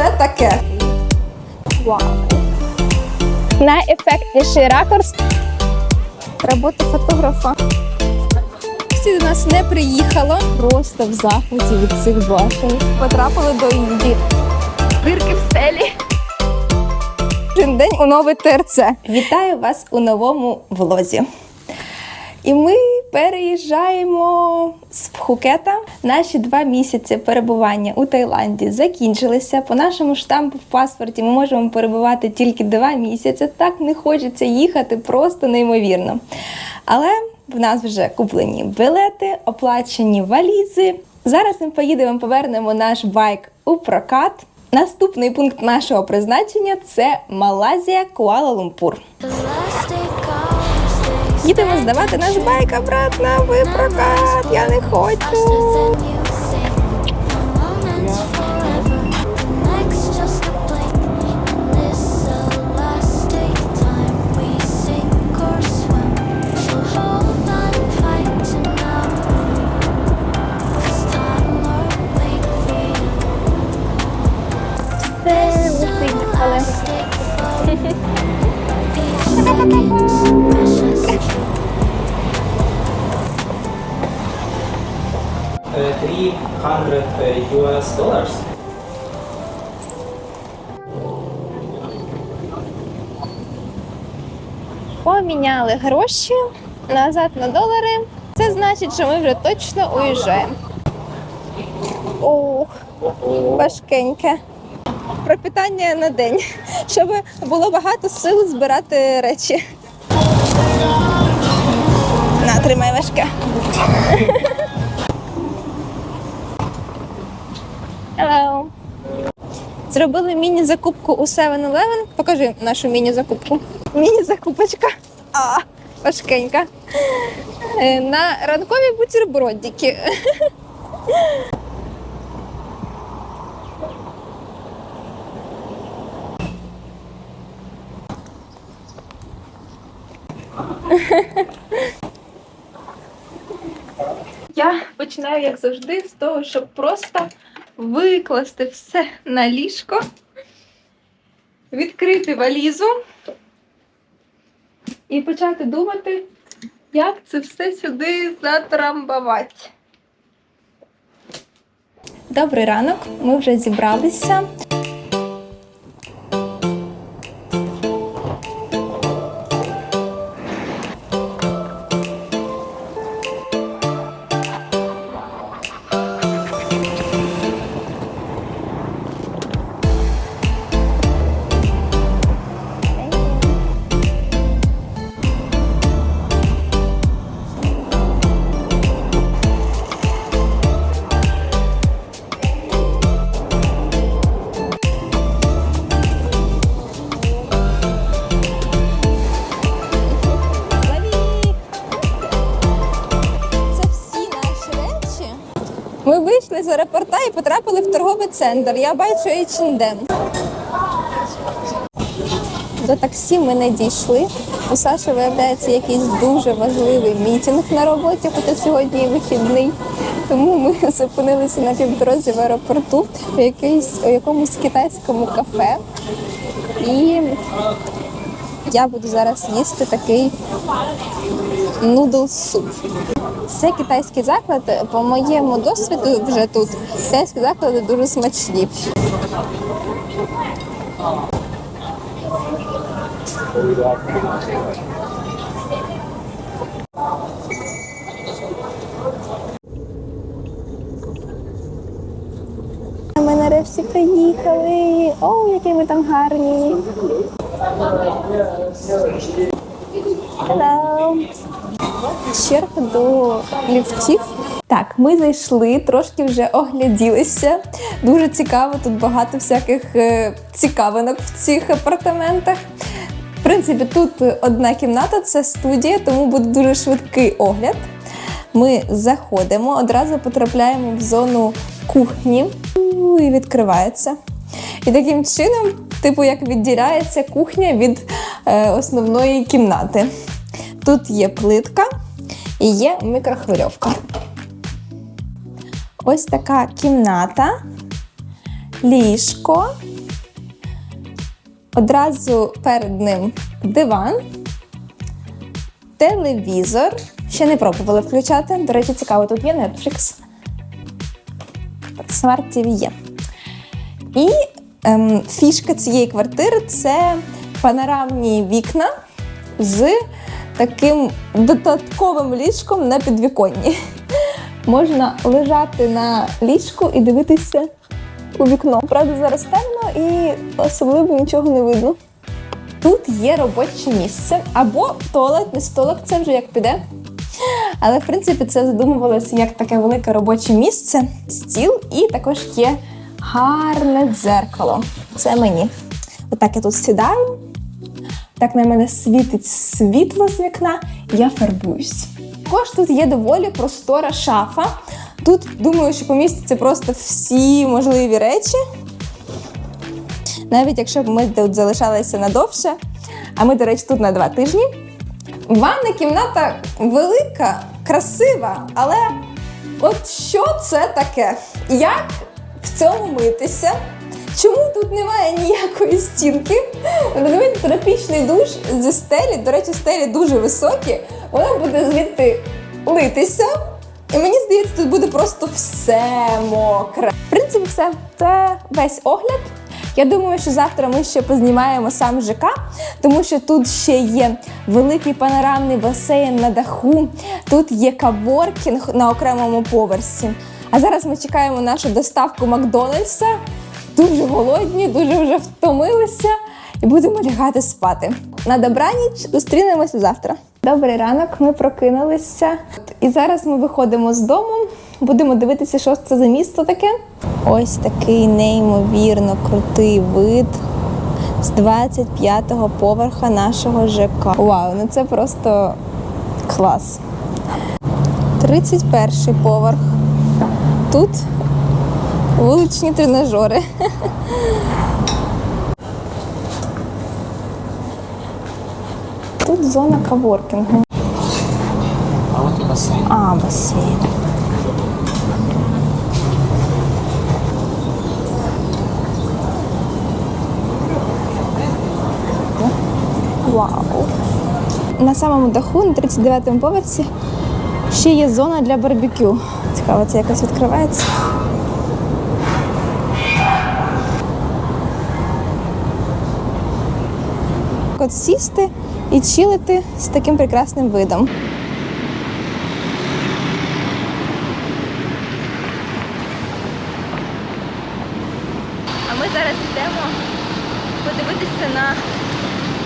це таке? Вау. Найефектніший ракурс. Робота фотографа. Всі до нас не приїхало. Просто в захваті від цих башен. Потрапили до Інді. Дирки в стелі. Кожен день у новий ТРЦ. Вітаю вас у новому влозі. І ми переїжджаємо з Пхукета. Наші два місяці перебування у Таїланді закінчилися. По нашому штампу в паспорті ми можемо перебувати тільки два місяці. Так не хочеться їхати просто неймовірно. Але в нас вже куплені білети, оплачені валізи. Зараз ми поїдемо, повернемо наш байк у прокат. Наступний пункт нашого призначення це Малазія, Куала-Лумпур. Їдемо здавати наш байк обратно в прокат. Я не хочу. Ми приїхали. uh, 300 uh, US dollars. Поміняли гроші назад на долари. Це значить, що ми вже точно уїжджаємо. Ох, важкеньке. Пропитання на день, щоб було багато сил збирати речі. Важке. Hello. Зробили міні-закупку у 7-Eleven. Покажи нашу міні-закупку. Міні-закупочка. А, важкенька. Е, На ранкові бутербродики. Я починаю, як завжди, з того, щоб просто викласти все на ліжко, відкрити валізу і почати думати, як це все сюди затрамбувати. Добрий ранок, ми вже зібралися. Аеропорта і потрапили в торговий центр. Я бачу H&M. До таксі ми не дійшли. У Саші виявляється якийсь дуже важливий мітинг на роботі, хоча сьогодні і вихідний. Тому ми зупинилися на півдорозі в аеропорту у, якийсь, у якомусь китайському кафе. І я буду зараз їсти такий нудл суп. Це китайський заклад. По моєму досвіду вже тут китайські заклади дуже смачні. Ми нарешті приїхали. О, які ми там гарні. Hello. Черга до ліфтів. Так, ми зайшли, трошки вже огляділися. Дуже цікаво, тут багато всяких е, цікавинок в цих апартаментах. В принципі, тут одна кімната, це студія, тому буде дуже швидкий огляд. Ми заходимо, одразу потрапляємо в зону кухні і відкривається. І таким чином, типу, як відділяється кухня від е, основної кімнати. Тут є плитка і є мікрохвильовка. Ось така кімната. ліжко. Одразу перед ним диван, телевізор. Ще не пробували включати. До речі, цікаво, тут є Netflix. Smart TV є. І ем, фішка цієї квартири це панорамні вікна з таким додатковим ліжком на підвіконні. Можна лежати на ліжку і дивитися у вікно. Правда, зараз темно і особливо нічого не видно. Тут є робоче місце або туалетний столик, це вже як піде. Але в принципі це задумувалося як таке велике робоче місце, стіл, і також є гарне дзеркало. Це мені. Отак я тут сідаю, так на мене світить світло з вікна, я фарбуюсь. Також тут є доволі простора шафа. Тут думаю, що помістяться просто всі можливі речі. Навіть якщо б ми тут залишалися надовше, а ми, до речі, тут на два тижні. Ванна кімната велика, красива, але от що це таке? Як в цьому митися? Чому тут немає ніякої стінки? Подивіться, тропічний душ зі стелі. До речі, стелі дуже високі. Воно буде звідти литися. І мені здається, тут буде просто все мокре. В принципі, все. Це весь огляд. Я думаю, що завтра ми ще познімаємо сам ЖК, тому що тут ще є великий панорамний басейн на даху, тут є каворкінг на окремому поверсі. А зараз ми чекаємо нашу доставку Макдональдса. Дуже голодні, дуже вже втомилися і будемо лягати спати. На добраніч зустрінемося завтра. Добрий ранок, ми прокинулися. І зараз ми виходимо з дому. Будемо дивитися, що це за місто таке. Ось такий неймовірно крутий вид з 25-го поверха нашого ЖК. Вау, ну це просто клас. 31 й поверх. Тут вуличні тренажери. Тут зона каворкінгу. А от і басейн. А, басейн. Вау. На самому даху, на 39-му поверсі, ще є зона для барбекю. Цікаво, це якось відкривається. От сісти і чилити з таким прекрасним видом. А ми зараз йдемо подивитися на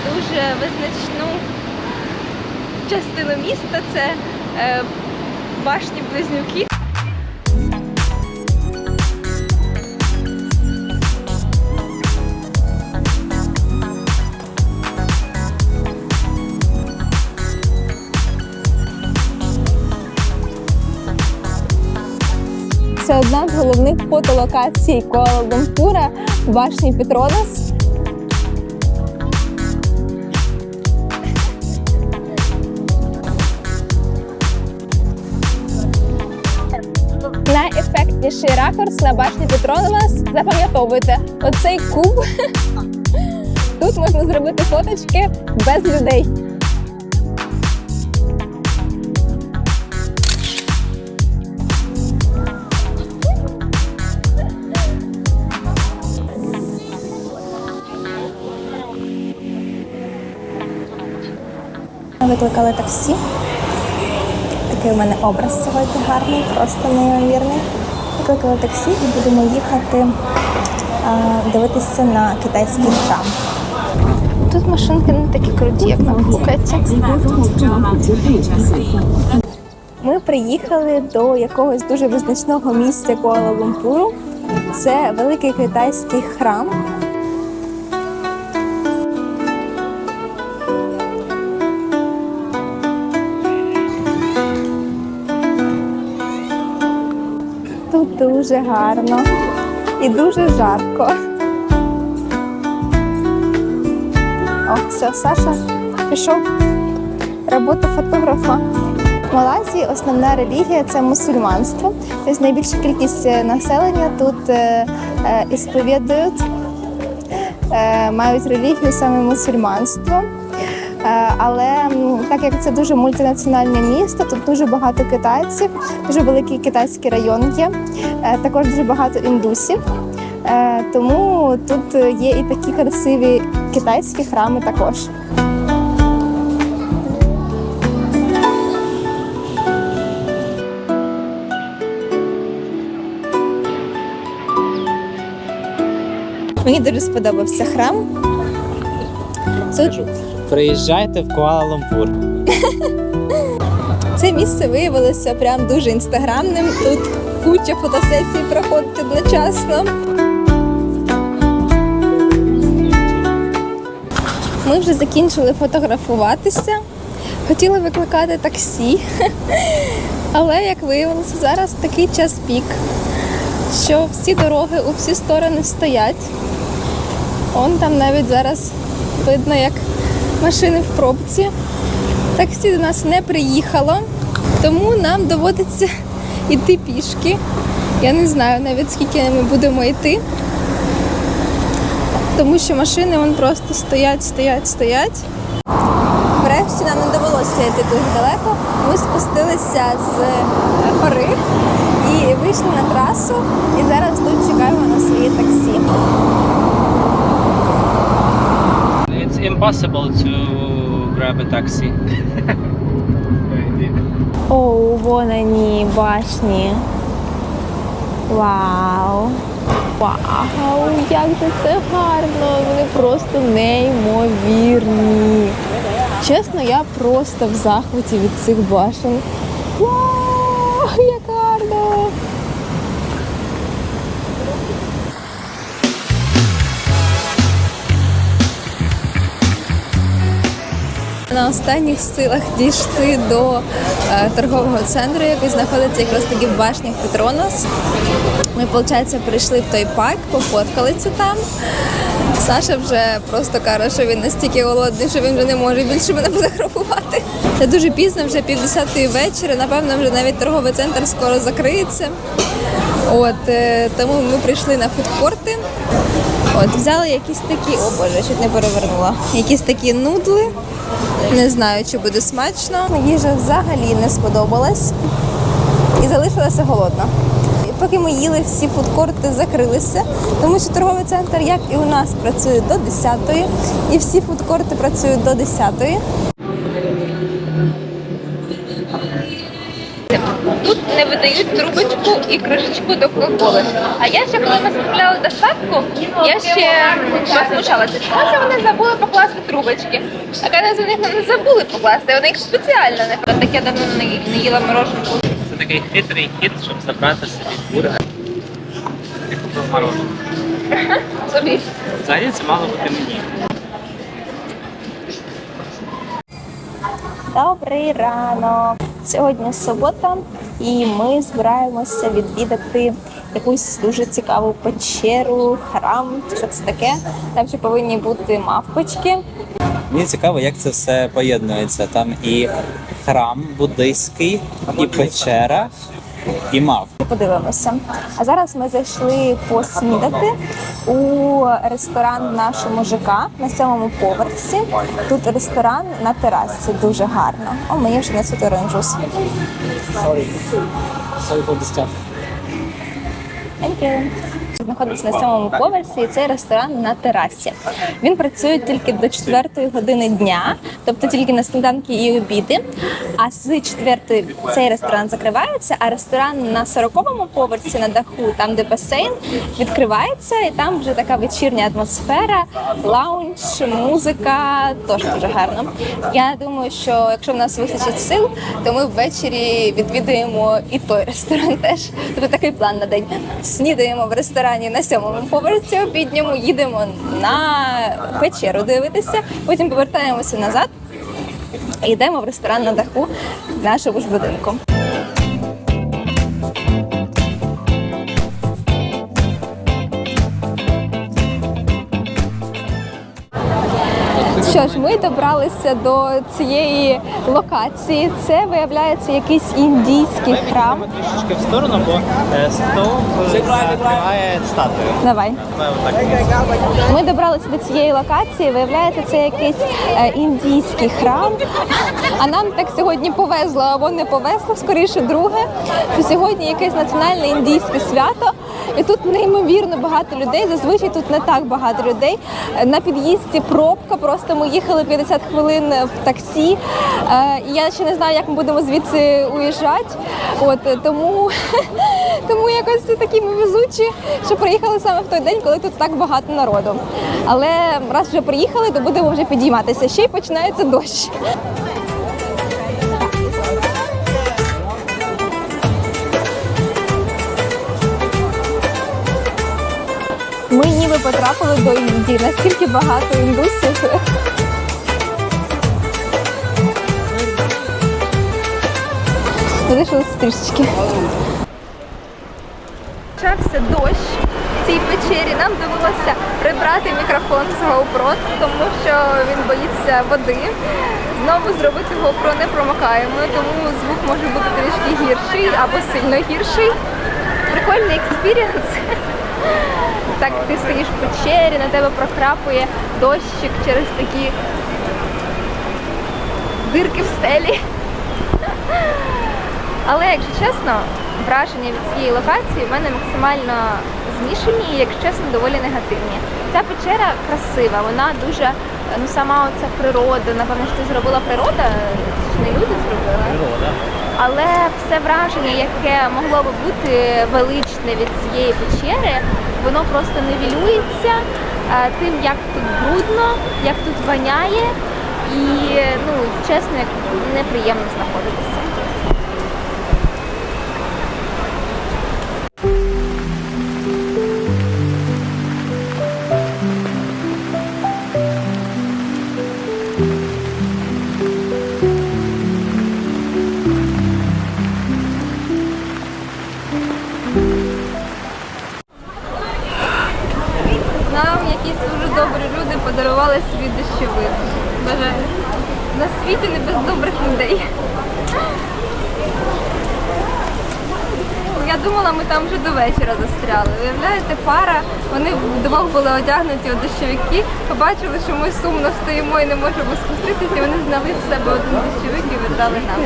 дуже визначну частину міста. Це е, башні близнюки. Це одна з головних фотолокацій Куала-Лумпура башні Петронас. Найефектніший ракурс на башні Петронас. Запам'ятовуйте, оцей куб. Тут можна зробити фоточки без людей. Викликали таксі. Такий у мене образ сьогодні гарний, просто неймовірний. Викликали таксі і будемо їхати а, дивитися на китайський храм. Тут машинки не такі круті, як на Пхукеті. Ми приїхали до якогось дуже визначного місця Куала-Лумпуру. Це великий китайський храм. Дуже гарно і дуже жарко. О, все, Саша пішов. Робота фотографа. В Малайзії основна релігія це мусульманство. Тобто найбільша кількість е, населення тут е, е, ісповідують, мають релігію саме мусульманство. Е, Але м, так як це дуже мультинаціональне місто, тут дуже багато китайців, дуже великий китайський район є, е, також дуже багато індусів. Е, Тому тут є і такі красиві китайські храми також. Мені дуже сподобався храм. Тут Приїжджайте в Куала-Лумпур. Це місце виявилося прям дуже інстаграмним. Тут куча фотосесій проходить одночасно. Ми вже закінчили фотографуватися. Хотіли викликати таксі, але як виявилося, зараз такий час пік, що всі дороги у всі сторони стоять. Он там навіть зараз видно, як машини в пробці. Таксі до нас не приїхало, тому нам доводиться йти пішки. Я не знаю навіть скільки ми будемо йти, тому що машини вон просто стоять, стоять, стоять. Врешті нам не довелося йти дуже далеко. Ми спустилися з е, гори і вийшли на трасу. І зараз тут чекаємо на своє таксі. Impossible to grab a taxi. О, вон вони, башні. Вау! Вау! Як же це гарно! Вони просто неймовірні. Чесно, я просто в захваті від цих башен. На останніх силах дійшли до е, торгового центру, який знаходиться якраз таки в башнях Петронас. Ми, виходить, прийшли в той парк, пофоткалися там. Саша вже просто каже, що він настільки голодний, що він вже не може більше мене фотографувати. Це дуже пізно, вже півдесятої вечора. Напевно, вже навіть торговий центр скоро закриється. От е, тому ми прийшли на фудкорти. От взяли якісь такі, о боже, чуть не перевернула. Якісь такі нудли. Не знаю, чи буде смачно. Їжа взагалі не сподобалась і залишилася голодна. Поки ми їли, всі фудкорти закрилися, тому що торговий центр, як і у нас, працює до 10-ї, і всі фудкорти працюють до 10-ї. Видають трубочку і кришечку до кока-коли. А я ще коли ми замовляли доставку, я ще засмучалася. Тому що вони забули покласти трубочки. А коли за них не забули покласти, вони їх спеціально не Так я давно не, не їла мороженку. Це такий хитрий хід, щоб забрати собі бургер. Ти купив мороженое. Собі. Взагалі це мало бути мені. Добрий ранок! Сьогодні субота, і ми збираємося відвідати якусь дуже цікаву печеру, храм, що це таке. Там ще повинні бути мавпочки. Мені цікаво, як це все поєднується. Там і храм буддийський, і печера, і мав. Подивимося. А зараз ми зайшли поснідати у ресторан нашого нашому ЖК на сьомому поверсі. Тут ресторан на терасі, дуже гарно. О, мені вже несуть оранжус. Sorry. Sorry for the stuff. Thank you. Знаходиться на сьомому поверсі, і цей ресторан на терасі. Він працює тільки до 4 години дня, тобто тільки на сніданки і обіди. А з 4 цей ресторан закривається, а ресторан на 40-му поверсі на даху, там де басейн, відкривається, і там вже така вечірня атмосфера, лаунж, музика, теж дуже гарно. Я думаю, що якщо в нас вистачить сил, то ми ввечері відвідаємо і той ресторан теж. Тобто такий план на день. Снідаємо в ресторані на сьомому поверсі, обідньому їдемо на печеру дивитися, потім повертаємося назад. І йдемо в ресторан на даху нашого ж будинку. Що ж, ми добралися до цієї локації. Це виявляється якийсь індійський храм. Трішечки в сторону, бо е, стовп закриває статую. Давай. Ми добралися до цієї локації. Виявляється, це якийсь е, індійський храм. А нам так сьогодні повезло або не повезло, скоріше друге. Що сьогодні якесь національне індійське свято. І тут неймовірно багато людей. Зазвичай тут не так багато людей. Е, На під'їзді пробка. Просто ми їхали 50 хвилин в таксі. Е, Я ще не знаю, як ми будемо звідси уїжджати. От е, тому, тому якось такі ми везучі, що приїхали саме в той день, коли тут так багато народу. Але раз вже приїхали, то будемо вже підійматися. Ще й починається дощ. Потрапили до Індії. Настільки багато індусів. Залишилось трішечки. Почався дощ в цій печері. Нам довелося прибрати мікрофон з GoPro, тому що він боїться води. Знову зробити GoPro не промокаємо, тому звук може бути трішки гірший або сильно гірший. Прикольний експірієнс. Так ти стоїш в печері, на тебе прокрапує дощик через такі дирки в стелі. Але якщо чесно, враження від цієї локації в мене максимально змішані і, якщо чесно, доволі негативні. Ця печера красива, вона дуже, ну сама оця природа, напевно, що це зробила природа, чи не люди зробили. Природа. Але все враження, яке могло би бути величне від цієї печери, воно просто нивелюється е, тим, як тут брудно, як тут воняє, і ну чесно, неприємно знаходитися. На світі не без добрих людей. Я думала, ми там вже до вечора застряли. Виявляєте, пара, вони вдвох були одягнуті у дощовики, побачили, що ми сумно стоїмо і не можемо спуститися, і вони зняли з себе один дощовик і віддали нам.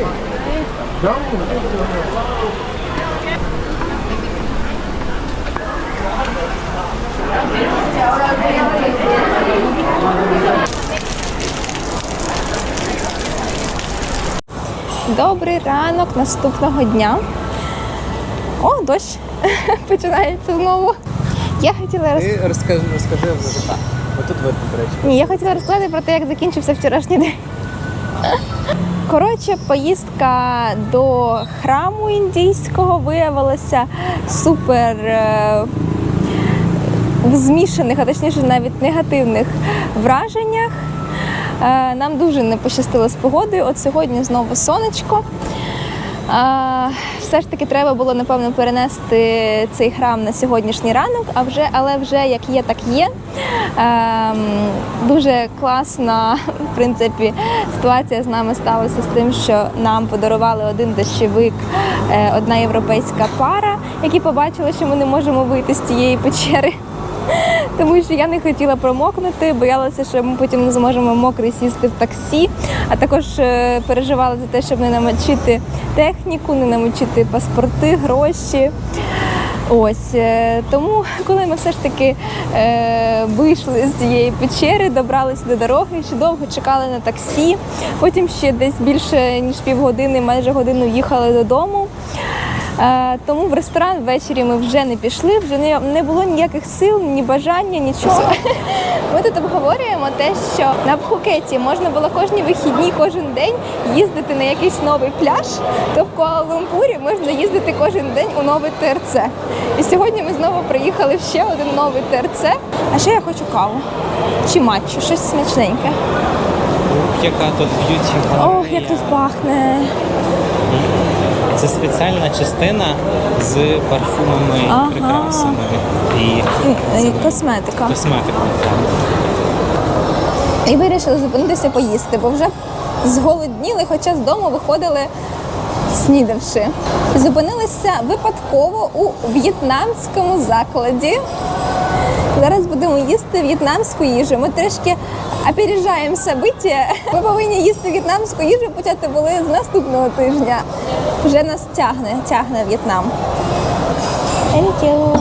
Добрий ранок наступного дня. О, дощ починається знову. Я хотіла роз... Ти розкажи, розкажи вже так. Отут видно, до речі. Ні, я хотіла розказати про те, як закінчився вчорашній день. Коротше, поїздка до храму індійського виявилася супер е, в змішаних, а точніше навіть негативних враженнях. Е, Нам дуже не пощастило з погодою. От сьогодні знову сонечко. А, все ж таки треба було напевно перенести цей храм на сьогоднішній ранок, а вже, але вже як є, так є. Ем, дуже класна в принципі, ситуація з нами сталася з тим, що нам подарували один дощовик, е, одна європейська пара, які побачили, що ми не можемо вийти з цієї печери. Тому що я не хотіла промокнути, боялася, що ми потім не зможемо мокрий сісти в таксі, а також е, переживала за те, щоб не намочити техніку, не намочити паспорти, гроші. Ось е, тому, коли ми все ж таки е, вийшли з цієї печери, добралися до дороги, ще довго чекали на таксі. Потім ще десь більше ніж півгодини, майже годину їхали додому. Е, тому в ресторан ввечері ми вже не пішли, вже не, не було ніяких сил, ні бажання, нічого. Ми тут обговорюємо те, що на Пхукеті можна було кожні вихідні, кожен день їздити на якийсь новий пляж, то в Куала-Лумпурі можна їздити кожен день у новий ТРЦ. І сьогодні ми знову приїхали в ще один новий ТРЦ. А ще я хочу каву чи матчу, щось смачненьке. Яка тут б'юті Ох, як тут пахне. Це спеціальна частина з парфумами, Ага. прикрасами і е, Косметика. косметикою. І вирішили зупинитися поїсти, бо вже зголодніли, хоча з дому виходили снідавши. Зупинилися випадково у в'єтнамському закладі. Зараз будемо їсти в'єтнамську їжу. Ми трішки опережаємо собиття. Ми повинні їсти в'єтнамську їжу почати були з наступного тижня. Вже нас тягне, тягне В'єтнам. Thank you.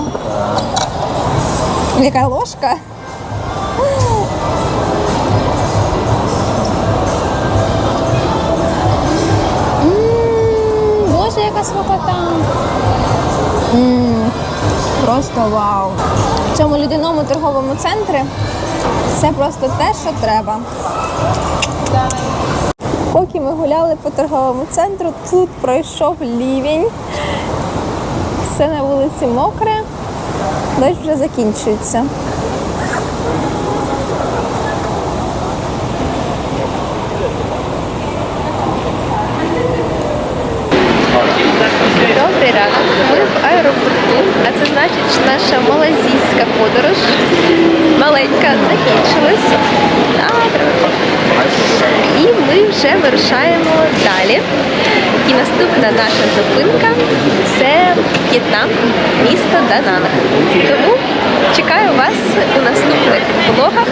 Яка ложка? Боже, яка смакота! Просто вау! В цьому людяному торговому центрі це просто те, що треба. Поки ми гуляли по торговому центру, тут пройшов лівень. Все на вулиці мокре, дощ вже закінчується. Добрий ранок. Ми в аеропорту, а це значить, що наша малазійська подорож маленька закінчилась. І ми вже вирушаємо далі. І наступна наша зупинка це В'єтнам, місто Дананг. Тому чекаю вас у наступних влогах